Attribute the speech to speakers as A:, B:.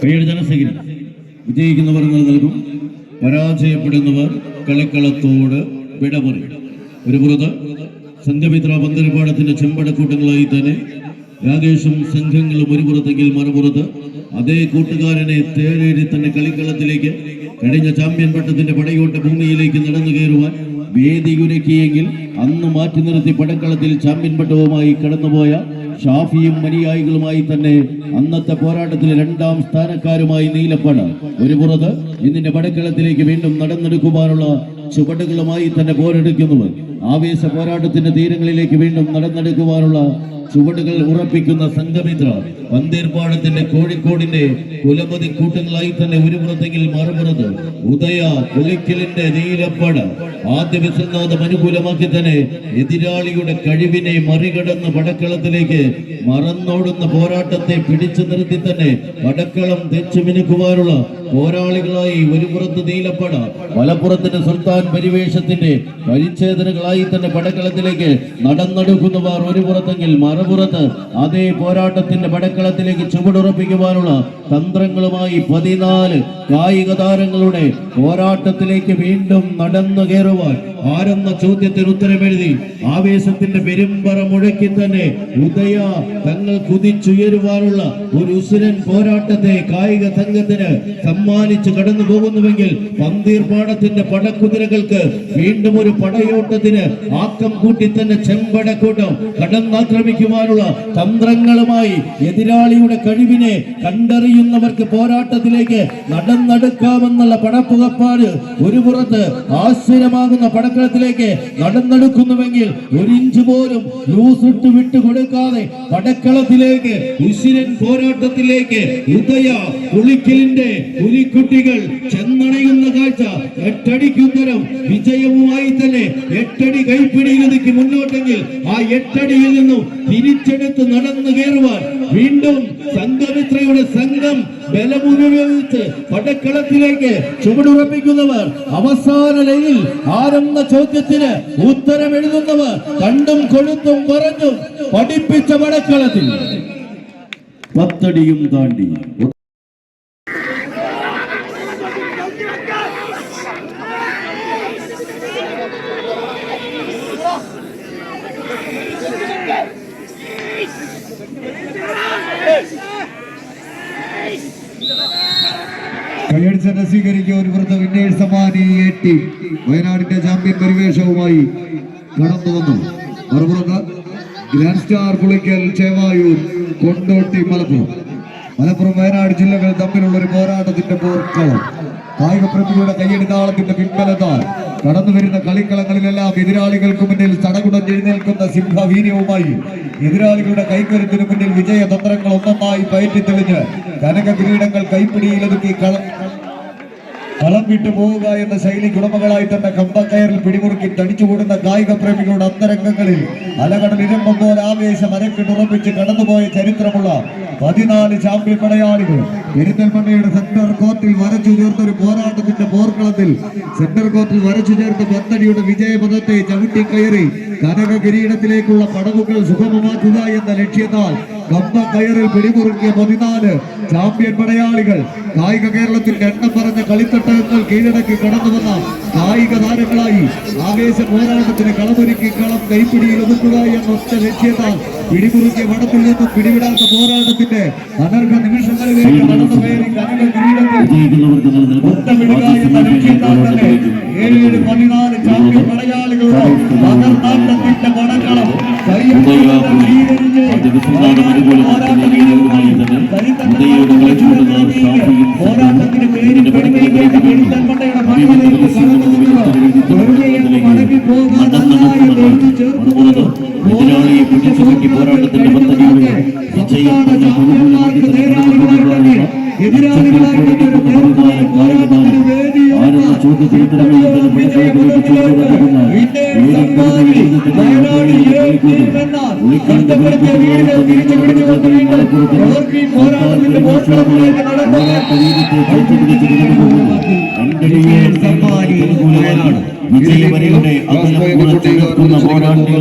A: കൈയ്യടി ജനസേഖരി വിജയിക്കുന്നവർ നിലനിൽക്കും പരാജയപ്പെടുന്നവർ കളിക്കളത്തോട് വിട പറയും. ഒരു പുറത്ത് സംഘമിത്ര പന്തരിപ്പാടത്തിന്റെ ചെമ്പടക്കൂട്ടങ്ങളായി തന്നെ രാകേഷും സംഘങ്ങളും ഒരു പുറത്തെങ്കിൽ മറുപുറത്ത് അതേ കൂട്ടുകാരനെ തേരേറി തന്നെ കളിക്കളത്തിലേക്ക് കഴിഞ്ഞ ചാമ്പ്യൻ പട്ടത്തിന്റെ പടയോട്ട ഭൂമിയിലേക്ക് നടന്നു കയറുവാൻ വേദി ഒരുക്കിയെങ്കിൽ അന്ന് മാറ്റി നിർത്തി പടക്കളത്തിൽ ചാമ്പ്യൻ പട്ടവുമായി കടന്നുപോയ ഷാഫിയും അനുയായികളുമായി തന്നെ അന്നത്തെ പോരാട്ടത്തിലെ രണ്ടാം സ്ഥാനക്കാരുമായി നീലപ്പട. ഒരു പുറത്ത് ഇന്നിന്റെ പടക്കളത്തിലേക്ക് വീണ്ടും നടന്നെടുക്കുവാനുള്ള ചുവടുകളുമായി തന്നെ പോരെടുക്കുന്നവർ. ആവേശ പോരാട്ടത്തിന്റെ തീരങ്ങളിലേക്ക് വീണ്ടും നടന്നെടുക്കുവാനുള്ള ചുവടുകൾ ഉറപ്പിക്കുന്ന സംഘമിത്ര പന്തീർപ്പാടത്തിന്റെ കോഴിക്കോടിന്റെ കുലപതി കൂട്ടങ്ങളായി തന്നെ ഒരു പുറത്തെങ്കിൽ മറുപുറത്ത് ഉദയ കുളിക്കലിന്റെ നീലപ്പട. ആദ്യ വിശ്വനാഥം അനുകൂലമാക്കി തന്നെ എതിരാളിയുടെ കഴിവിനെ മറികടന്ന് പടക്കളത്തിലേക്ക് മറന്നോടുന്ന പോരാട്ടത്തെ പിടിച്ചു നിർത്തി തന്നെ പടക്കളം തെച്ചു മിനുക്കുവാനുള്ള പോരാളികളായി ഒരു പുറത്ത് നീലപ്പട. മലപ്പുറത്തിന്റെ സുൽത്താൻ പരിവേഷത്തിന്റെ പരിച്ഛേദനകളായി തന്നെ പടക്കളത്തിലേക്ക് നടന്നെടുക്കുന്നവർ ഒരു പുറത്തെങ്കിൽ മറുപുറത്ത് അതേ പോരാട്ടത്തിന്റെ പടക്കളത്തിലേക്ക് ചുവടുറപ്പിക്കുവാനുള്ള തന്ത്രങ്ങളുമായി പതിനാല് കായിക താരങ്ങളുടെ പോരാട്ടത്തിലേക്ക് വീണ്ടും നടന്നു കയറുവാൻ ആരെന്ന ചോദ്യത്തിന് ഉത്തരമെഴുതി ആവേശത്തിന്റെ പെരുമ്പറ മുഴക്കി തന്നെ ഉദയ തങ്ങൾ കുതിച്ചുയരുവാനുള്ള ഒരു ഉസുരൻ പോരാട്ടത്തെ കായിക സംഘത്തിന് സമ്മാനിച്ച് കടന്നു പോകുന്നുവെങ്കിൽ പന്തീർപാടത്തിന്റെ പടക്കുതിരകൾക്ക് വീണ്ടും ഒരു പടയോട്ടത്തിന് ആക്കം കൂട്ടി തന്നെ ചെമ്പടക്കൂട്ടം കടന്നാക്രമിക്കുവാനുള്ള തന്ത്രങ്ങളുമായി എതിരാളിയുടെ കഴിവിനെ കണ്ടറിയുന്നവർക്ക് പോരാട്ടത്തിലേക്ക് നടന്നെടുക്കാമെന്നുള്ള പടപ്പുകപ്പാട് ഒരു പുറത്ത് ആശ്ചര്യമാകുന്ന പടക്കളത്തിലേക്ക് നടന്നെടുക്കുന്നുവെങ്കിൽ ഒരു ഇഞ്ച് പോലും ലൂസ് ഇട്ട് വിട്ടുകൊടുക്കാതെ പടക്കളത്തിലേക്ക് ഉശിരൻ പോരാട്ടത്തിലേക്ക് ഉദയ പുളിക്കലിന്റെ പുലിക്കുട്ടികൾ ചെന്നണയുന്ന കാഴ്ച എട്ടടിക്കുത്തരം വിജയവുമായി തന്നെ എട്ടടി കൈപ്പിടിയിലേക്ക് മുന്നോട്ടെങ്കിൽ ആ എട്ടടിയിൽ നിന്നും തിരിച്ചെടുത്ത് നടന്നു കയറുവാൻ വീണ്ടും സംഘമിത്രയുടെ സംഘം ബലമുപയോഗിച്ച് പടക്കളത്തിലേക്ക് ചുവടുറപ്പിക്കുന്നവർ അവസാന ലൈനിൽ ആരെന്ന ചോദ്യത്തിന് ഉത്തരം എഴുതുന്നവർ കണ്ടും കൊഴുത്തും പറഞ്ഞും പഠിപ്പിച്ച പടക്കളത്തിൽ. പത്തടിയും താണ്ടി.
B: ഒരു പുറത്ത് വിന്നേഴ്സ് സമ്മാനി എട്ടി വയനാടിന്റെ ചാമ്പ്യൻ പരിവേഷവുമായി കടന്നു വന്നു. മറുപുറത്ത് ഗ്രാൻഡ് സ്റ്റാർ പുളിക്കൽ ചേവായൂർ കൊണ്ടോട്ടി മലപ്പുറം. മലപ്പുറം വയനാട് ജില്ലകൾ തമ്മിലുള്ള ഒരു പോരാട്ടത്തിന്റെ പോർക്കളം. കായിക പ്രേമികളുടെ കയ്യടി താളത്തിന്റെ പിൻബലത്താൽ കടന്നു വരുന്ന കളിക്കളങ്ങളിലെല്ലാം എതിരാളികൾക്ക് മുന്നിൽ ചടകുടഞ്ഞെഴുന്നേൽക്കുന്ന സിംഹവീര്യവുമായി എതിരാളികളുടെ കൈക്കരുത്തിന് മുന്നിൽ വിജയതന്ത്രങ്ങൾ ഒന്നൊന്നായി പയറ്റി തെളിഞ്ഞ് കനക കിരീടങ്ങൾ കൈപ്പിടിയിലൊതുക്കി കള കളം വിട്ടു പോവുക എന്ന ശൈലിക്ക് ഉടമകളായി തന്നെ കമ്പക്കയറിൽ പിടിമുറുക്കി തടിച്ചുകൂടുന്ന കായിക പ്രേമികളുടെ അന്തരംഗങ്ങളിൽ അലകടൽ ഇരമ്പം പോലെ ആവേശം അരക്കിട്ടുറപ്പിച്ച് കടന്നുപോയ ചരിത്രമുള്ള പതിനാല് ചാമ്പ്യൻ പടയാളികൾ. പെരിന്തൽമണ്ണയുടെ സെന്റർ കോർട്ടിൽ വരച്ചു ചേർത്ത ഒരു പോരാട്ടത്തിന്റെ പോർക്കളത്തിൽ സെന്റർ കോർട്ടിൽ വരച്ചു ചേർത്ത പത്തടിയുടെ വിജയപഥത്തെ ചവിട്ടി കയറി കനക കിരീടത്തിലേക്കുള്ള പടവുകൾ സുഗമമാക്കുക എന്ന ലക്ഷ്യത്താൽ കമ്പ കയറിൽ പിടിമുറുക്കിയ പതിനാല് ചാമ്പ്യൻ പടയാളികൾ കായിക കേരളത്തിന്റെ എണ്ണം പറഞ്ഞ കളിത്തട്ടകങ്ങൾ കീഴടക്കി കടന്നു വന്ന കായിക താരങ്ങളായി ആവേശ പോരാട്ടത്തിന് കളമൊരുക്കി കളം കൈപ്പിടിയിൽ ഒതുക്കുക എന്ന ഒറ്റ ലക്ഷ്യത്താൽ പിടിമുറുക്കിയ വടത്തിൽ നിന്നും പിടിവിടാത്ത പോരാട്ടത്തിന്റെ അനർഘ നിമിഷങ്ങളിലേക്ക് നടന്നു കയറി കനക കിരീടത്തിൽ ഏഴേഴ് പതിനാല് ചാമ്പ്യൻ പടയാളികളുടെ പകർന്നാട്ടത്തിന്റെ പടക്കളം
A: ഷാഫിയും
B: പോരാട്ടത്തിന് പേരിൽ പെടുത്തിയിട്ട് പെരിന്തൽമണ്ണയുടെ മണ്ണിലേക്ക് കടന്നു വന്നവർ മടങ്ങി പോകാനായി എഴുതി ചേർത്തുകൊണ്ട്
A: എതിരാളിയെ പിടിച്ചുപറ്റി പോരാട്ടത്തിന്റെ പദ്ധതിയുടെ
B: നേരാളികളായി എതിരാളികളായി പോരാട്ടത്തിന് വേദിയും
A: ചോദ്യത്തിന് ഉത്തരമെഴുതുന്ന പടക്കളത്തിലേക്ക് ചുവടുവെക്കുന്ന ഏഴ് കരുതൽ എഴുതത്തിന്റെ യാത്രയിലേക്ക് കളിക്കൂടി. ഉളിക്കലിന്റെ പുറത്തുള്ള തിരിച്ചു പിടിച്ചുകൊണ്ടുള്ള മലപ്പുറത്തിന് സർക്കാരിന്റെ മോശമായ പോരാട്ട വീര്യത്തെ ചേർത്തുപിടിച്ച് കടന്നുപോകുന്നു. രണ്ടടിയെ അനുകൂലമാണ് വിജയവരയുടെ അകലം കുറച്ച് നിർത്തുന്ന പോരാട്ടങ്ങൾ